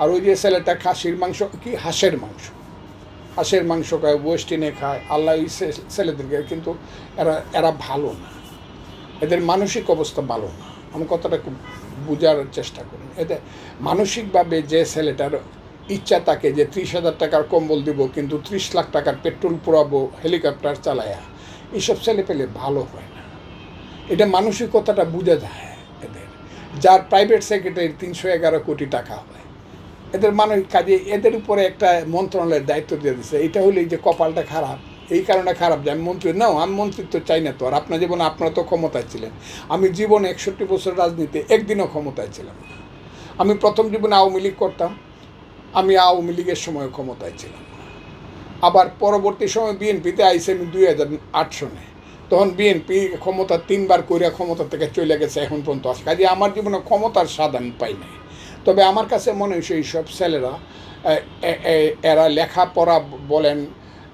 আর ওই যে ছেলেটা খাসির মাংস, কি? হাঁসের মাংস। হাঁসের মাংস খায় ওয়েস্টিনে খায়। আল্লাহ এই ছেলেদেরকে, কিন্তু এরা এরা ভালো না। এদের মানসিক অবস্থা ভালো না। আমি কথাটা খুব বোঝার চেষ্টা করি। এদের মানসিকভাবে যে ছেলেটার ইচ্ছা থাকে যে ত্রিশ হাজার টাকার কম্বল দিব, কিন্তু ত্রিশ লাখ টাকার পেট্রোল পোড়াবো হেলিকপ্টার চালায়া, এইসব ছেলে পেলে ভালো হয় না। এটা মানসিকতাটা বোঝা যায় এদের। যার প্রাইভেট সেক্রেটারি তিনশো এগারো কোটি টাকা হয়। এদের মানসিক কাজে, এদের উপরে একটা মন্ত্রণালয়ের দায়িত্ব দিয়ে দিচ্ছে এটা হলে যে কপালটা খারাপ। এই কারণে খারাপ যে আমি মন্ত্রী না, আমি মন্ত্রিত্ব চাই না তো। আর আপনার জীবনে আপনারা তো ক্ষমতায় ছিলেন। আমি জীবনে একষট্টি বছর রাজনীতি একদিনও ক্ষমতায় ছিলাম আমি প্রথম জীবনে আওয়ামী লীগ করতাম। আমি আওয়ামী লীগের সময় ক্ষমতায় ছিলাম আবার পরবর্তী সময় বিএনপিতে আইসে আমি দুই হাজার আট সনে। তখন বিএনপি ক্ষমতা তিনবার কইরা ক্ষমতা থেকে চলে গেছে, এখন পর্যন্ত আসে কাজে আমার জীবনে ক্ষমতার আমি পাই নাই। তবে আমার কাছে মনে হয় সেই সব ছেলেরা এরা লেখাপড়া বলেন,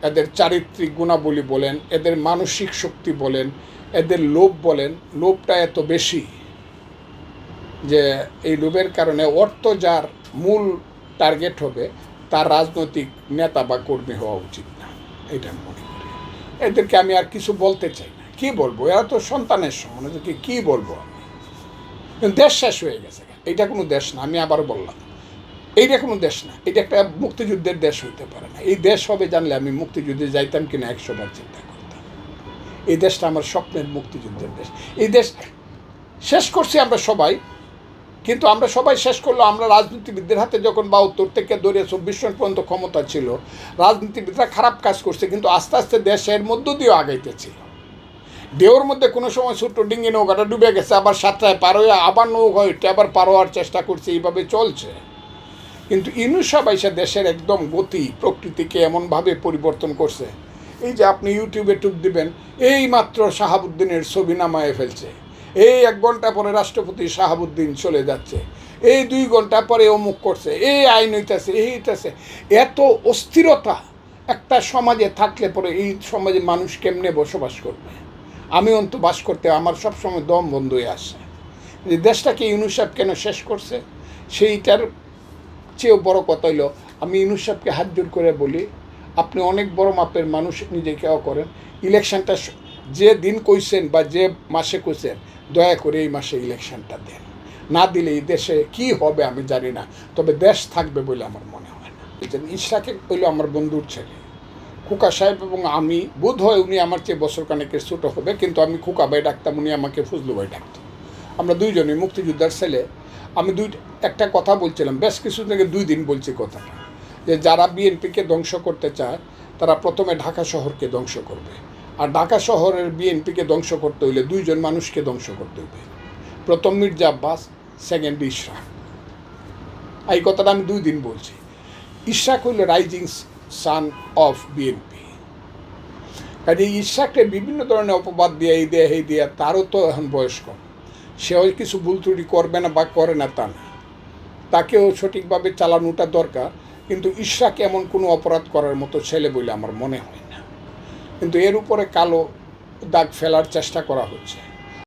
এদের চারিত্রিক গুণাবলী বলেন, এদের মানসিক শক্তি বলেন, এদের লোভ বলেন, লোভটা এত বেশি যে এই লোভের কারণে অর্থ যার মূল টার্গেট হবে, তার রাজনৈতিক নেতা বা কর্মী হওয়া উচিত না। এটা আমি মনে করি। এদেরকে আমি আর কিছু বলতে চাই না। কী বলব? এরা তো সন্তানের সমান। এদেরকে কী বলব আমি? দেশ শেষ হয়ে গেছে। এটা কোনো দেশ না, আমি আবার বললাম। এইটা কোনো দেশ না, এটা একটা মুক্তিযুদ্ধের দেশ হইতে পারে না। এই দেশ হবে জানলে আমি মুক্তিযুদ্ধে যাইতাম কিনা একশো বার চিন্তা করতাম। এই দেশটা আমার স্বপ্নের মুক্তিযুদ্ধের দেশ। এই দেশ শেষ করছি আমরা সবাই, কিন্তু আমরা সবাই শেষ করল আমরা রাজনীতিবিদদের হাতে যখন বাহাত্তর থেকে ধরে চব্বিশ সন পর্যন্ত ক্ষমতা ছিল, রাজনীতিবিদরা খারাপ কাজ করছে, কিন্তু আস্তে আস্তে দেশের মধ্য দিয়েও আগাইতেছিল ঢেউর মধ্যে কোনো সময় ছোট্ট ডিঙ্গি নৌকাটা ডুবে গেছে, আবার সাতটায় পার হয়ে আবার নৌকা হইতে আবার পার হওয়ার চেষ্টা করছে, এইভাবে চলছে। কিন্তু ইনুসব এসে দেশের একদম গতি, প্রকৃতিকে এমনভাবে পরিবর্তন করছে। এই যে আপনি ইউটিউবে টুক দিবেন এই মাত্র শাহাবুদ্দিনের ছবি নামায় ফেলছে। এই এক ঘণ্টা পরে রাষ্ট্রপতি শাহাবুদ্দিন চলে যাচ্ছে। এই দুই ঘণ্টা পরে অমুক করছে, এই আইন হইতেছে, এই হইতেছে। এত অস্থিরতা একটা সমাজে থাকলে পরে এই সমাজে মানুষ কেমনে বসবাস করবে? আমি অন্ত বাস করতে আমার সবসময় দম বন্ধ হয়ে আসে। যে দেশটাকে ইউনিসেফ কেন শেষ করছে, সেইটার চেয়েও বড় কথা হইল, আমি ইউনুস সাহেবকে হাত জোর করে বলি, আপনি অনেক বড় মাপের মানুষ নিজেকেও করেন। ইলেকশনটা যে দিন কইছেন বা যে মাসে কইছেন, দয়া করে এই মাসে ইলেকশনটা দেন। না দিলে এই দেশে কি হবে আমি জানি না, তবে দেশ থাকবে বলে আমার মনে হয় না। বুঝলেন? ইশরাকে আমার বন্ধুর ছেলে। খুকা সাহেব এবং আমি, বোধ হয় উনি আমার চেয়ে বছর কানেকের ছোটো হবে, কিন্তু আমি খুকা ভাই ডাকতাম, উনি আমাকে ফজলু ভাই ডাকত। আমরা দুইজনই মুক্তিযোদ্ধার ছেলে। আমি দুই, একটা কথা বলছিলাম, বেশ কিছু থেকে দুই দিন বলছি কথাটা, যে যারা বিএনপিকে ধ্বংস করতে চায়, তারা প্রথমে ঢাকা শহরকে ধ্বংস করবে। আর ঢাকা শহরের বিএনপিকে ধ্বংস করতে হইলে দুইজন মানুষকে ধ্বংস করতে হবে প্রথম মির্জা আব্বাস সেকেন্ড ইশরাক। এই কথাটা আমি দুই দিন বলছি। ইশরাক হইল রাইজিং সান অফ বিএনপি কাজে ইশাককে বিভিন্ন ধরনের অপবাদ দিয়ে, এই দিয়ে এই দিয়ে, তারও তো এখন বয়স কম সেও কিছু ভুল ত্রুটি করবে না বা করে না তা না। তাকেও সঠিকভাবে চালানোটা দরকার, কিন্তু ইশাক এমন কোনো অপরাধ করার মতো ছেলে বলে আমার মনে হয় না। কিন্তু এর উপরে কালো দাগ ফেলার চেষ্টা করা হচ্ছে।